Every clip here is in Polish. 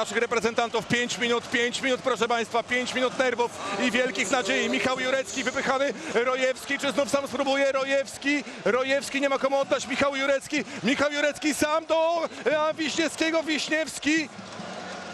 naszych reprezentantów 5 minut, 5 minut proszę Państwa, 5 minut nerwów i wielkich nadziei. Michał Jurecki wypychany, Rojewski, czy znów sam spróbuje, Rojewski, Rojewski nie ma komu oddać, Michał Jurecki, Michał Jurecki sam do e, Wiśniewskiego, Wiśniewski.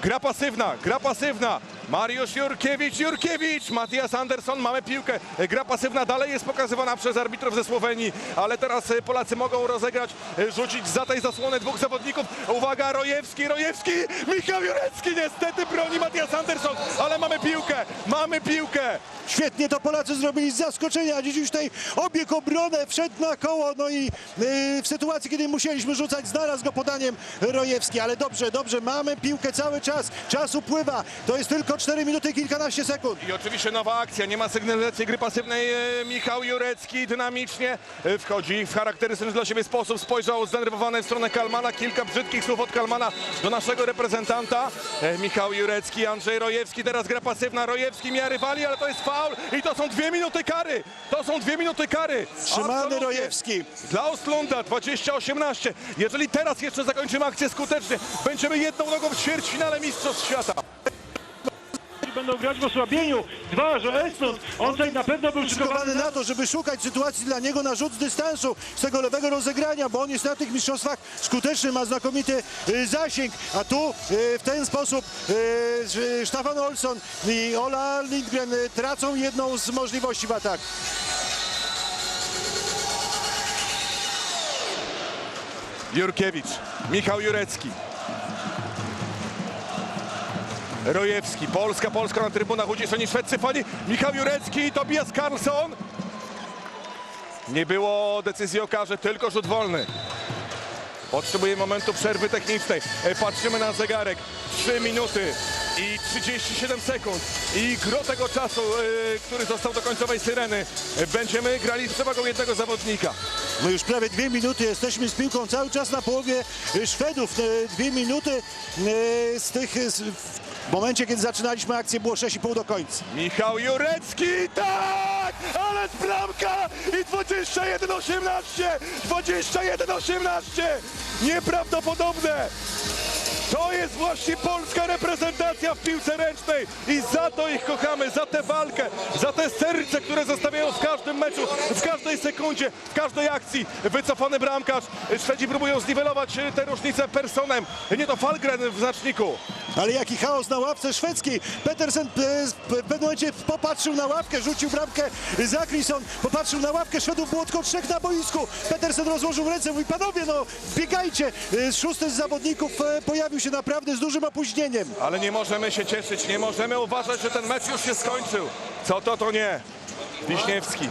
Gra pasywna, gra pasywna. Mariusz Jurkiewicz, Jurkiewicz, Matias Anderson, mamy piłkę. Gra pasywna dalej jest pokazywana przez arbitrów ze Słowenii, ale teraz e, Polacy mogą rozegrać, e, rzucić za tej zasłony dwóch zawodników. Uwaga, Rojewski, Rojewski, Michał Jurecki niestety broni Matias Anderson, ale mamy piłkę, mamy piłkę. Świetnie to Polacy zrobili z zaskoczenia. Dziś już tutaj obieg obronę, wszedł na koło, no i yy, w sytuacji, kiedy musieliśmy rzucać, znalazł go podaniem Rojewski, ale dobrze, dobrze, mamy piłkę cały czas, czas upływa, to jest tylko 4 minuty i kilkanaście sekund. I oczywiście nowa akcja, nie ma sygnalizacji gry pasywnej. E, Michał Jurecki dynamicznie e, wchodzi w charakterystyczny dla siebie sposób. Spojrzał zdenerwowany w stronę Kalmana. Kilka brzydkich słów od Kalmana do naszego reprezentanta. E, Michał Jurecki, Andrzej Rojewski, teraz gra pasywna. Rojewski mija rywali, ale to jest faul i to są dwie minuty kary. To są dwie minuty kary. Trzymany. Rojewski. Dla Ostlunda 20-18. Jeżeli teraz jeszcze zakończymy akcję skutecznie, będziemy jedną nogą w ćwierćfinale Mistrzostw Świata. Będą grać w osłabieniu. Dwa, że Esmond, on tutaj na pewno był Szykowany na to, żeby szukać sytuacji dla niego na rzut z dystansu z tego lewego rozegrania, bo on jest na tych mistrzostwach skuteczny, ma znakomity y, zasięg, a tu y, w ten sposób y, Stefan Olsson i Ola Lindgren tracą jedną z możliwości w ataku. Jurkiewicz, Michał Jurecki. Rojewski, Polska, Polska na trybunach, uciszeni szwedzcy fani. Michał Jurecki, Tobias Karlsson. Nie było decyzji o karze, tylko rzut wolny. Potrzebuje momentu przerwy technicznej. E, Patrzymy na zegarek. 3 minuty i 37 sekund. I gro tego czasu, e, który został do końcowej syreny. E, Będziemy grali z przewagą jednego zawodnika. No już prawie dwie minuty jesteśmy z piłką cały czas na połowie Szwedów. Y, Dwie minuty y, z tych w momencie, kiedy zaczynaliśmy akcję było 6,5 do końca. Michał Jurecki, tak! Ale bramka i 21-18! 21-18! Nieprawdopodobne! To jest właśnie polska reprezentacja w piłce ręcznej i za to ich kochamy, za tę walkę, za te serce, które zostawiają w każdym meczu, w każdej sekundzie, w każdej akcji. Wycofany bramkarz, Szwedzi próbują zniwelować te różnice personem, nie to Falgren w znaczniku. Ale jaki chaos na ławce szwedzkiej. Petersen e, w pewnym momencie popatrzył na ławkę, rzucił bramkę Zakrisson, popatrzył na ławkę, Szwedów było tylko trzech na boisku. Petersen rozłożył ręce, mówi panowie no biegajcie. E, Szósty z zawodników e, pojawił się naprawdę z dużym opóźnieniem. Ale nie możemy się cieszyć, nie możemy uważać, że ten mecz już się skończył. Co to, to nie. Wiśniewski,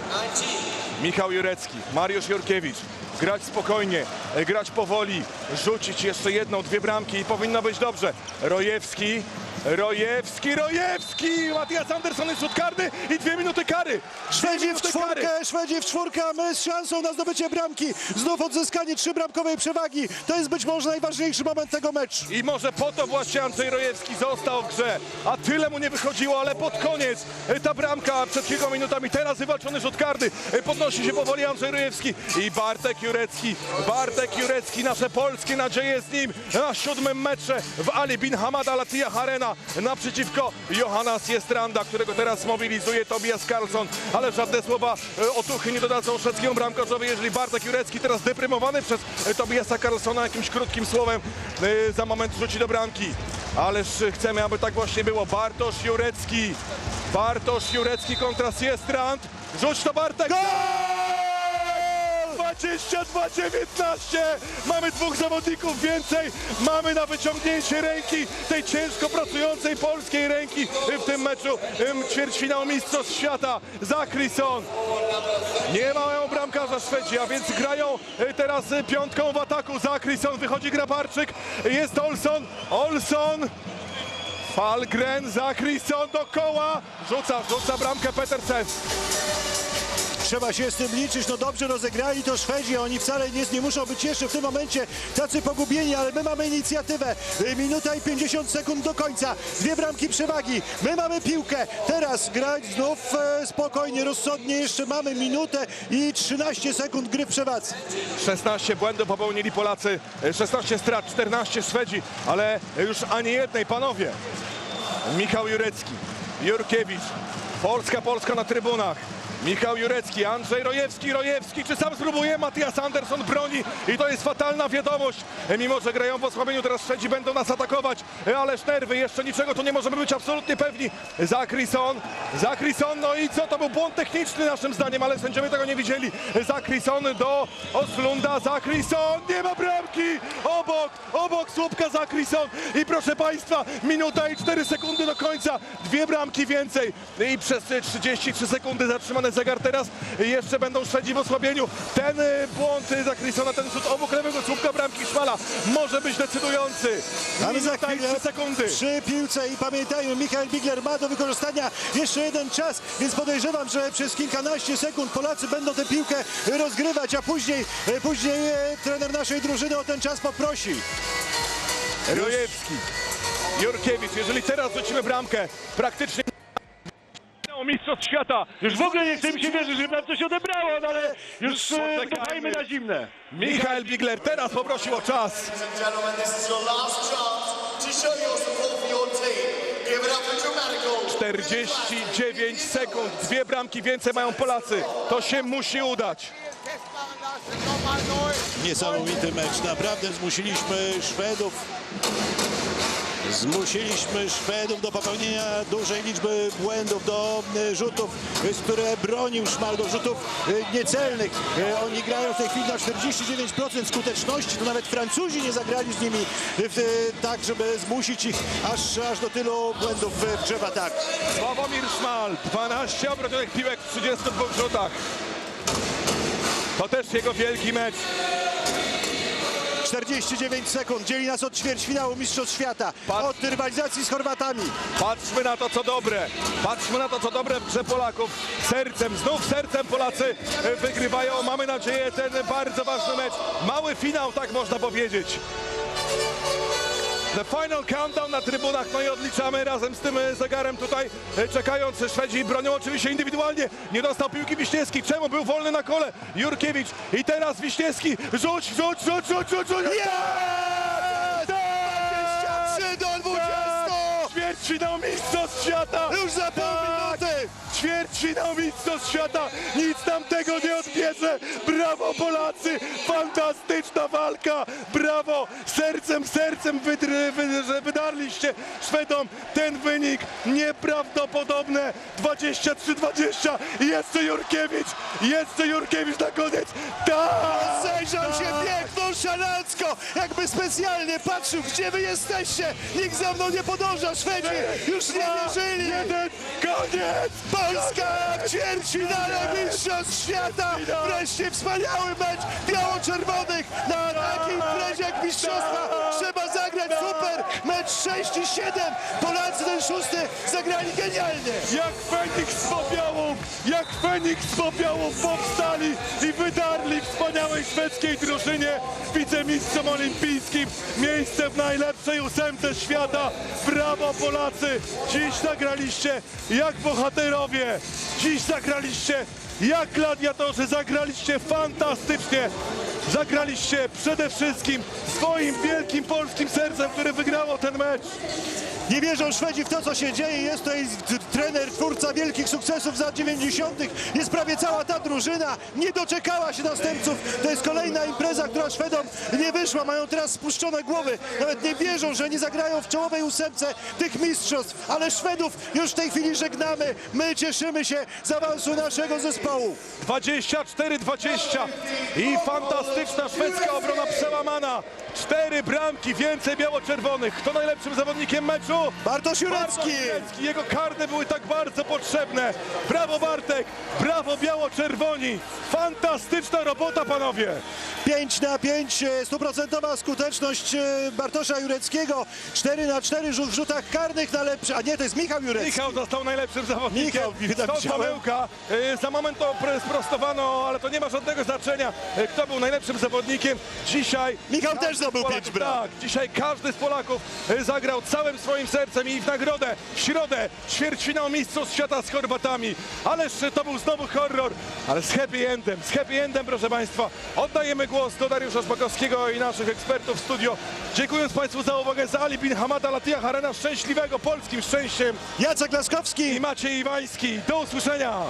Michał Jurecki, Mariusz Jurkiewicz. Grać spokojnie, e, grać powoli, rzucić jeszcze jedną, dwie bramki i powinno być dobrze. Rojewski, Rojewski, Rojewski! Matias Anderson jest rzut karny i dwie minuty kary. Szwedzi w minuty kary. czwórkę, Szwedzi w czwórkę, a my z szansą na zdobycie bramki. Znów odzyskanie trzybramkowej przewagi. To jest być może najważniejszy moment tego meczu. I może po to właśnie Andrzej Rojewski został w grze, a tyle mu nie wychodziło, ale pod koniec e, ta bramka przed kilkoma minutami, teraz wywalczony rzut karny, e, podnosi się powoli Andrzej Rojewski i Bartek Jurecki, Bartek Jurecki, nasze polskie nadzieje z nim na siódmym metrze w Ali Bin Hamad Attiyah Arena naprzeciwko Johanna Siestranda, którego teraz mobilizuje Tobias Karlsson, ale żadne słowa e, otuchy nie dodadzą szwedzkiemu bramkarzowi, jeżeli Bartek Jurecki teraz deprymowany przez e, Tobiasa Karlssona jakimś krótkim słowem e, za moment rzuci do bramki. Ależ chcemy, aby tak właśnie było. Bartosz Jurecki, Bartosz Jurecki kontra Siestrand. Rzuć to Bartek! Gol! 22-19! Mamy dwóch zawodników więcej. Mamy na wyciągnięcie ręki tej ciężko pracującej polskiej ręki w tym meczu em, ćwierćfinału Mistrzostw Świata. Zakrisson. Nie mają bramkarza Szwedzi, a więc grają e, teraz e, piątką w ataku. Zakrisson, wychodzi Grabarczyk, jest Olson, Olson. Falgren, Zakrisson do koła. Rzuca, rzuca bramkę Petersen. Trzeba się z tym liczyć. No dobrze rozegrali to Szwedzi, oni wcale nie, nie muszą być jeszcze w tym momencie tacy pogubieni, ale my mamy inicjatywę. Y, Minuta i 50 sekund do końca. Dwie bramki przewagi. My mamy piłkę. Teraz grać znów e, spokojnie, rozsądnie. Jeszcze mamy minutę i 13 sekund gry w przewadze. 16 błędów popełnili Polacy, 16 strat, 14 Szwedzi, ale już ani jednej, panowie. Michał Jurecki, Jurkiewicz, Polska, Polska na trybunach. Michał Jurecki, Andrzej Rojewski, Rojewski, czy sam spróbuje? Matias Anderson broni i to jest fatalna wiadomość. Mimo, że grają w osłabieniu, teraz Szwedzi będą nas atakować, ależ nerwy, jeszcze niczego tu nie możemy być absolutnie pewni. Zakrison, Zakrison, no i co? To był błąd techniczny naszym zdaniem, ale sędziowie tego nie widzieli. Zakrison do Oslunda, Zakrison, nie ma bramki! Obok, obok słupka Zakrison i proszę Państwa, minuta i 4 sekundy do końca, dwie bramki więcej i przez 33 sekundy zatrzymany zegar teraz jeszcze będą Szwedzi w osłabieniu. Ten y, błąd y, Zakrisona, ten rzut obok lewego słupka bramki Szmala może być decydujący. Mamy za chwilę 3 sekundy. przy piłce i pamiętajmy, Michael Bigler ma do wykorzystania jeszcze jeden czas, więc podejrzewam, że przez kilkanaście sekund Polacy będą tę piłkę rozgrywać, a później, później e, trener naszej drużyny o ten czas poprosi. Rojewski, Jurkiewicz, jeżeli teraz rzucimy bramkę, praktycznie O mistrzostw świata. Już w ogóle nie chce mi się wierzyć, że nam coś odebrało, no ale już e, Poczekajmy. dodajmy na zimne. Michael Bigler teraz poprosił o czas. Dramatical. 49 sekund, dwie bramki więcej mają Polacy. To się musi udać. Niesamowity mecz, naprawdę zmusiliśmy Szwedów Zmusiliśmy Szwedów do popełnienia dużej liczby błędów, do e, rzutów, e, z które bronił Szmal, do rzutów e, niecelnych. Oni grają w tej chwili na 49% skuteczności, to nawet Francuzi nie zagrali z nimi tak, żeby zmusić ich aż, aż do tylu błędów w grze w atak. Sławomir Szmal, 12 obronionych piłek w 32 rzutach. To też jego wielki mecz. 49 sekund dzieli nas od ćwierćfinału Mistrzostw Świata, Pat- od rywalizacji z Chorwatami. Patrzmy na to, co dobre. Patrzmy na to, co dobre w grze Polaków. Sercem, znów sercem Polacy e, wygrywają. Mamy nadzieję ten bardzo ważny mecz. Mały finał, tak można powiedzieć. The final countdown na trybunach, no i odliczamy razem z tym e, zegarem tutaj, e, czekając. Szwedzi bronią oczywiście indywidualnie. Nie dostał piłki Wiśniewski. Czemu? Był wolny na kole. Jurkiewicz i teraz Wiśniewski. Rzuć, rzuć, rzuć, rzuć, rzuć, rzuć. Tak! Tak! 23 do 20! Ćwierćfinał Mistrzostw Świata! Już za pół Tak! minuty! Ćwierćfinał Mistrzostw Świata! Nic nam tego nie odbierze! Brawo Polacy! Fantastyczna walka! Brawo! Sercem, sercem wydry, wy, wydarliście Szwedom ten wynik nieprawdopodobne! 23-20 i jeszcze Jurkiewicz! Jeszcze Jurkiewicz na koniec! Tak! Zajrzał się piękną szalancko, jakby specjalnie patrzył, gdzie wy jesteście. Nikt za mną nie podąża, Szwedzi już nie wierzyli. Jeden, koniec! Polska w ćwierćfinale Mistrzostw Świata. Wreszcie wspaniały mecz biało-czerwonych na takiej imprezie jak Mistrzostwa. Trzeba zagrać super. Mecz 6 i 7. Polacy ten szósty zagrali genialnie. Jak Feniks z popiołów, jak Feniks z popiołów powstali i wydarli wspaniałej szwedzkiej drużynie wicemistrzom olimpijskim. Miejsce w najlepszej ósemce świata. Brawo Polacy! Dziś zagraliście jak bohaterowie. Dziś zagraliście jak gladiatorzy. Zagraliście fantastycznie. Zagraliście przede wszystkim swoim wielkim polskim sercem, które wygrało ten mecz. Nie wierzą Szwedzi w to, co się dzieje. Jest tutaj trener, twórca wielkich sukcesów z lat 90. Jest prawie cała ta drużyna. Nie doczekała się następców. To jest kolejna impreza, która Szwedom nie wyszła. Mają teraz spuszczone głowy. Nawet nie wierzą, że nie zagrają w czołowej ósemce tych mistrzostw. Ale Szwedów już w tej chwili żegnamy. My cieszymy się z awansu naszego zespołu. 24-20 i fantastyczna szwedzka obrona przełamana. Cztery bramki, więcej biało-czerwonych. Kto najlepszym zawodnikiem meczu? Finiszu. Bartosz Jurecki! Bartosz Jurecki. Jego karne były tak bardzo potrzebne. Brawo Bartek, brawo biało-czerwoni. Fantastyczna robota panowie. 5 na 5, e, stuprocentowa skuteczność e, Bartosza Jureckiego. 4 na 4 rzut w rzutach karnych na lepszy. A nie, to jest Michał Jurecki. Michał został najlepszym zawodnikiem. Michał, to widziałem. pomyłka. E, Za moment to sprostowano, ale to nie ma żadnego znaczenia, kto był najlepszym zawodnikiem. Dzisiaj Michał też zdobył z Polaków- pięć bram. Tak, dzisiaj każdy z Polaków zagrał całym swoim sercem i w nagrodę w środę ćwierćfinał Mistrzostw Świata z Chorwatami. Ależ to był znowu horror, ale z happy endem, z happy endem proszę Państwa. Oddajemy głos do Dariusza Szpakowskiego i naszych ekspertów w studio. Dziękując Państwu za uwagę, za Ali bin Hamada Latija Harena, szczęśliwego polskim szczęściem Jacek Laskowski. i Maciej Iwański. Do usłyszenia!